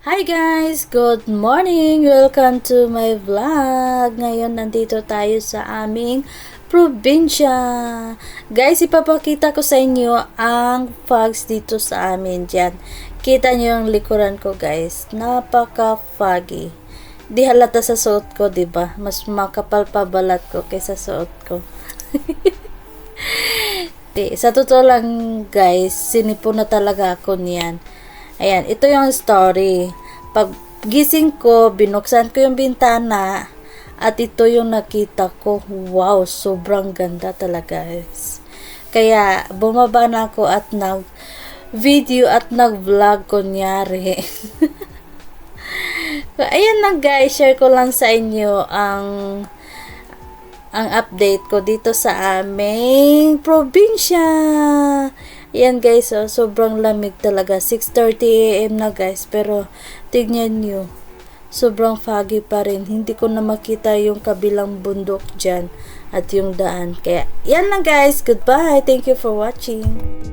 Hi guys! Good morning! Welcome to my vlog! Ngayon nandito tayo sa aming probinsya. Guys, ipapakita ko sa inyo ang fogs dito sa amin dyan. Kita nyo yung likuran ko guys. Napaka-foggy. Di halata sa suot ko, ba? Mas makapal pa balat ko kaysa suot ko. Di, sa totoo lang guys, sinipo na talaga ako niyan. Ayan, ito yung story. Pag gising ko, binuksan ko yung bintana at ito yung nakita ko. Wow, sobrang ganda talaga guys. Kaya bumaba na ako at nag video at nag-vlog kunyari. Ayan na guys, share ko lang sa inyo ang ang update ko dito sa aming probinsya. Yan guys, oh, sobrang lamig talaga. 6.30am na guys, pero tignan nyo, sobrang foggy pa rin. Hindi ko na makita yung kabilang bundok dyan at yung daan. Kaya, yan lang guys. Goodbye. Thank you for watching.